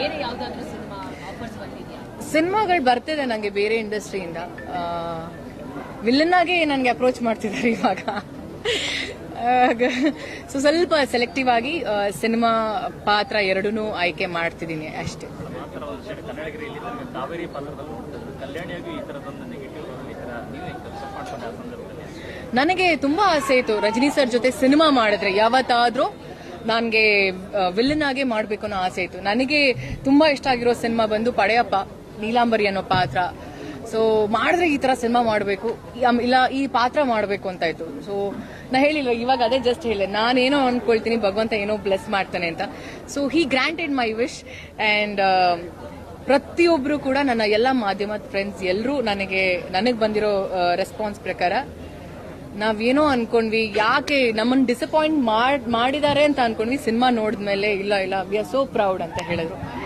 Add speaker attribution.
Speaker 1: ಬೇರೆ
Speaker 2: ಸಿನಿಮಾಗಳು ಬರ್ತಿದೆ ನನಗೆ ಬೇರೆ ಇಂಡಸ್ಟ್ರಿಯಿಂದ. ವಿಲನ್ ಆಗಿ ನನಗೆ ಅಪ್ರೋಚ್ ಮಾಡ್ತಿದ್ದಾರೆ ಇವಾಗ. ಸೊ ಸ್ವಲ್ಪ ಸೆಲೆಕ್ಟಿವ್ ಆಗಿ ಸಿನಿಮಾ ಪಾತ್ರ ಎರಡೂ ಆಯ್ಕೆ ಮಾಡ್ತಿದ್ದೀನಿ ಅಷ್ಟೇ.
Speaker 3: ನನಗೆ
Speaker 2: ತುಂಬಾ ಆಸೆ ಇತ್ತು ರಜನಿ ಸರ್ ಜೊತೆ ಸಿನಿಮಾ ಮಾಡಿದ್ರೆ ಯಾವತ್ತಾದ್ರೂ ನನಗೆ ವಿಲನ್ ಆಗೇ ಮಾಡಬೇಕು ಅನ್ನೋ ಆಸೆ ಇತ್ತು. ನನಗೆ ತುಂಬಾ ಇಷ್ಟ ಆಗಿರೋ ಸಿನಿಮಾ ಬಂದು ಪಡೆಯಪ್ಪ, ನೀಲಾಂಬರಿ ಅನ್ನೋ ಪಾತ್ರ. ಸೊ ಮಾಡಿದ್ರೆ ಈ ತರ ಸಿನಿಮಾ ಮಾಡಬೇಕು ಇಲ್ಲ, ಈ ಪಾತ್ರ ಮಾಡಬೇಕು ಅಂತ ಇತ್ತು. ಸೊ ನಾ ಹೇಳಿಲ್ಲ ಇವಾಗ ಅದೇ ಜಸ್ಟ್ ಹೇಳಿದೆ. ನಾನೇನೋ ಅನ್ಕೊಳ್ತೀನಿ, ಭಗವಂತ ಏನೋ ಬ್ಲೆಸ್ ಮಾಡ್ತಾನೆ ಅಂತ. So he granted my wish and ಪ್ರತಿಯೊಬ್ಬರು ಕೂಡ ನನ್ನ ಎಲ್ಲ ಮಾಧ್ಯಮದ ಫ್ರೆಂಡ್ಸ್ ಎಲ್ಲರೂ ನನಗೆ ನನಗೆ ಬಂದಿರೋ ರೆಸ್ಪಾನ್ಸ್ ಪ್ರಕಾರ ನಾವೇನೋ ಅನ್ಕೊಂಡ್ವಿ, ಯಾಕೆ ನಮ್ಮನ್ನ ಡಿಸಪಾಯಿಂಟ್ ಮಾಡಿದ್ದಾರೆ ಅಂತ ಅನ್ಕೊಂಡ್ವಿ, ಸಿನಿಮಾ ನೋಡಿದ್ಮೇಲೆ, ಇಲ್ಲ ಇಲ್ಲ ವಿ ಆರ್ ಸೋ ಪ್ರೌಡ್ ಅಂತ ಹೇಳಿದ್ರು.